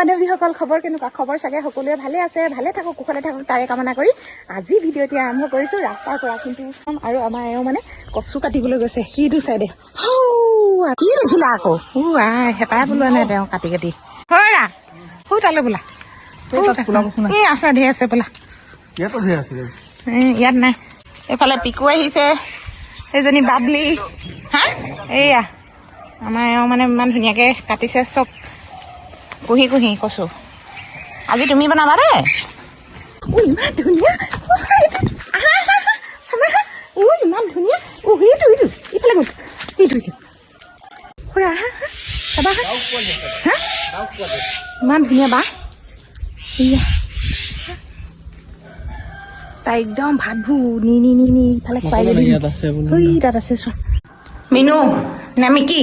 বান্ধৱীসকল খবৰ কেনেকুৱা? খবৰ চাগে সকলোৱে ভালে আছে। ভালে থাকক কুশলে থাকক তাৰে কামনা কৰি আজি ভিডিঅ' এতিয়া আৰম্ভ কৰিছোঁ ৰাস্তাৰ পৰা। কিন্তু আৰু আমাৰ এওঁ মানে কচু কাটিবলৈ গৈছে। সিটো চাইডে। কি দেখিলা আকৌ? হেঁপাই পেলোৱা নাই তেওঁ কাটি কাটি। হয় সৌ তালৈ বোলা। এই আছে ধেৰ আছে বোলা। ইয়াতো নাই। এইফালে পিকু আহিছে। এইজনী বাবলি। হা? এইয়া। আমাৰ এওঁ মানে ইমান ধুনীয়াকৈ কাটিছে চব কুহি কুহি কচু আজি তুমি বনাবা দেই। ও ইমান ধুনীয়া। ও, এইটো, আহা, আহা, আহা, চাবা আহা। ও ইমান ধুনীয়া। ও এইটো এইটো। ইফালে গ'ল। এইটো এইটো। খুৰা আহা আহা, চাবা আহা। হা? ইমান ধুনীয়া বা। এয়া তাই একদম ভাতবোৰ নি নি নি ইফালে খুৱাই তাত আছে চোৱা। মিনু নে মিকি?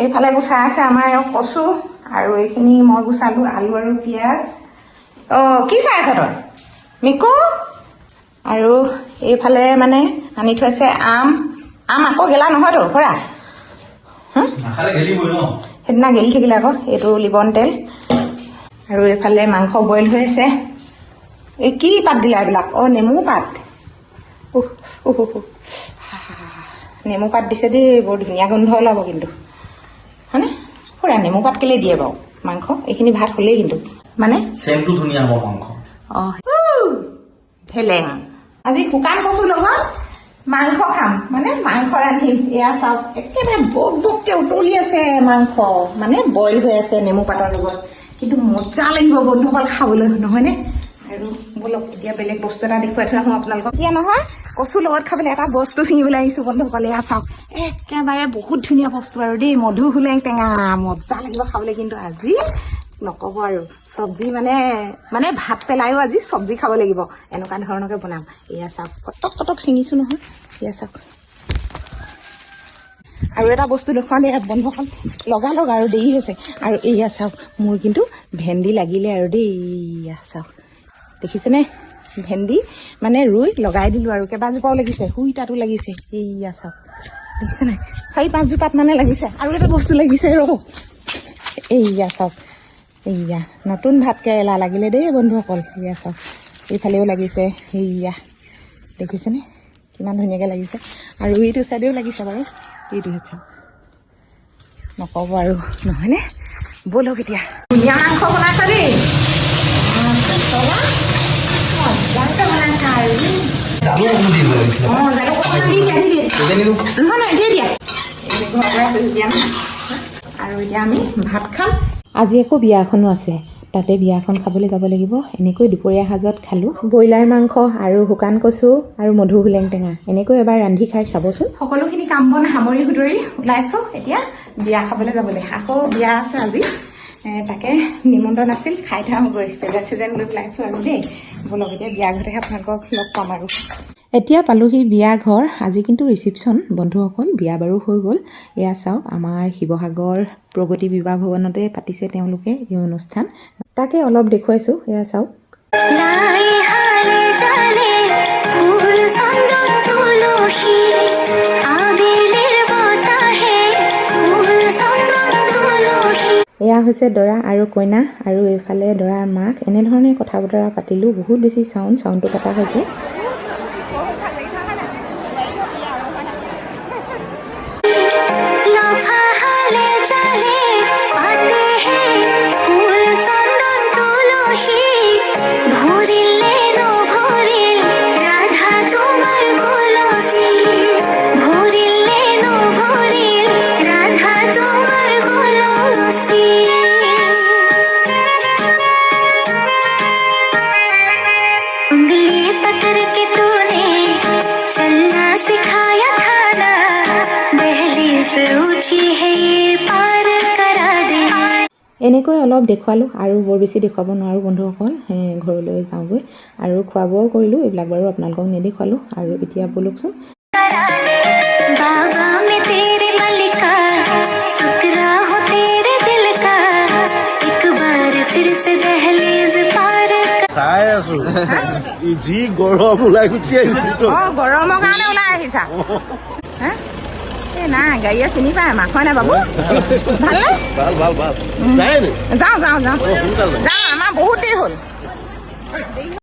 এইফালে গুচাই আছে আমাৰ কচু আৰু এইখিনি মই গুচালোঁ আলু আৰু পিঁয়াজ। অঁ কি চাই আছ তই? মিকু? আৰু এইফালে মানে আনি থৈছে আম। আম আকৌ গেলা নহয়তো খুৰা নাখালে গেলিবই ন? সেইদিনা গেলি থাকিলে আকৌ এইটো লিবন তেল। আৰু এইফালে মাংস বইল হৈ আছে। এই কি পাত দিলা এইবিলাক? অঁ নেমু পাত। উহ, উহ। নেমু পাত দিছে দেই বৰ ধুনীয়া গোন্ধ ওলাব কিন্তু। খুৰা নেমু পাত কেলৈ দিয়ে বাৰু? মাংস? এইখিনি ভাত হ'লেই কিন্তু। মানে? চেণ্টটো ধুনীয়া হ'ব মাংস। অঁ ভেলেং। আজি শুকান কচু লগত মাংস খাম। মানে মাংস ৰান্ধিম। এয়া চাওক একেবাৰে বক বককে উতলি আছে মাংস। মানে বইল হৈ আছে নেমু পাতৰ লগত। কিন্তু মজা লাগিব বন্ধুসকল খাবলৈ নহয়নে? আৰু বলক এতিয়া বেলেগ বস্তু এটা দেখুৱাই থৈ আহোঁ আপোনালোকক। এতিয়া নহয় কচুৰ লগত খাবলৈ এটা বস্তু ছিঙিবলৈ আহিছোঁ বন্ধুসকল এয়া চাওক। একেবাৰে বহুত ধুনীয়া বস্তু আৰু দেই মধু হোলেং টেঙা মজা লাগিব খাবলৈ কিন্তু আজি নক'ব আৰু। চব্জি মানে মানে ভাত পেলাইও আজি চব্জি খাব লাগিব এনেকুৱা ধৰণকে বনাম। এয়া চাওক কটক কটক ছিঙিছোঁ নহয়। এয়া চাওক। আৰু এটা বস্তু দেখুৱালে বন্ধুসকল লগা লগ আৰু দেৰি হৈছে। আৰু এয়া চাওক মোৰ কিন্তু ভেন্দি লাগিলে আৰু দেই এয়া চাওক। দেখিছেনে? ভেন্দি মানে ৰুই লগাই দিলোঁ আৰু কেইবাজোপাও লাগিছে। শুই তাতো লাগিছে। এইয়া চাওক। দেখিছে নাই? চাৰি পাঁচজোপাত মানে লাগিছে। আৰু এটা বস্তু লাগিছে ৰ এইয়া চাওক। এইয়া। নতুন ভাত কেৰেলা লাগিলে দেই বন্ধুসকল। এয়া চাওক। এইফালেও লাগিছে। সেইয়া দেখিছেনে? কিমান ধুনীয়াকৈ লাগিছে। আৰু এইটো চাইডেও লাগিছে বাৰু। এইটো চাওক। নক'ব আৰু। নহয়নে? ব'লক এতিয়া। ধুনীয়া মাংস বনাইছা দেই। আৰু এতিয়া আমি ভাত খাম আজি আকৌ বিয়া এখনো আছে। তাতে বিয়া এখন খাবলৈ যাব লাগিব। এনেকৈ দুপৰীয়া সাজত খালোঁ। ব্ৰইলাৰ মাংস আৰু শুকান কচু আৰু মধু হোলেং টেঙা। এনেকৈ এবাৰ ৰান্ধি খাই চাবচোন। সকলোখিনি কাম বন সামৰি সুতৰি ওলাইছোঁ। এতিয়া বিয়া খাবলৈ যাবলৈ। আকৌ বিয়া আছে আজি। তাকে নিমন্ত্ৰণ আছিল। খাই থৈ আহোঁগৈ প্ৰেজেণ্ট চেজেণ্ট লৈ পেলাইছোঁ আৰু দেই। বলক এতিয়া বিয়া ঘৰতেহে আপোনালোকক লগ পাম আৰু। এতিয়া পালোহি বিয়া ঘৰ আজি কিন্তু ৰিচিপশ্যন বন্ধুসকল বিয়া বাৰু হৈ গ'ল। এয়া চাওক আমাৰ শিৱসাগৰ প্ৰগতি বিবাহ ভৱনতে পাতিছে তেওঁলোকে এই অনুষ্ঠান। তাকে অলপ দেখুৱাইছোঁ এয়া চাওক। এয়া হৈছে দৰা আৰু কইনা আৰু এইফালে দৰাৰ মাক। এনেধৰণে কথা বতৰা পাতিলোঁ। বহুত বেছি চাউণ্ড চাউণ্ডটো কটা হৈছে। এনেকৈ অলপ দেখুৱালোঁ আৰু বৰ বেছি দেখুৱাব নোৱাৰোঁ বন্ধুসকল ঘৰলৈ যাওঁগৈ। আৰু খোৱা বোৱাও কৰিলোঁ এইবিলাক বাৰু আপোনালোকক নেদেখুৱালোঁ। আৰু এতিয়া বলকচোন যি গৰম ওলাই গুচি আহিছো গৰমৰ কাৰণে ওলাই আহিছা। নাই গাড়ীয়ে চিনি পায় আমাক হয় নাই বাবু? ভালনে ভালো ভালো ভালো। যাওঁ যাওঁ যাওঁ। যাওঁ আমাৰ বহুত দেৰি হ'ল।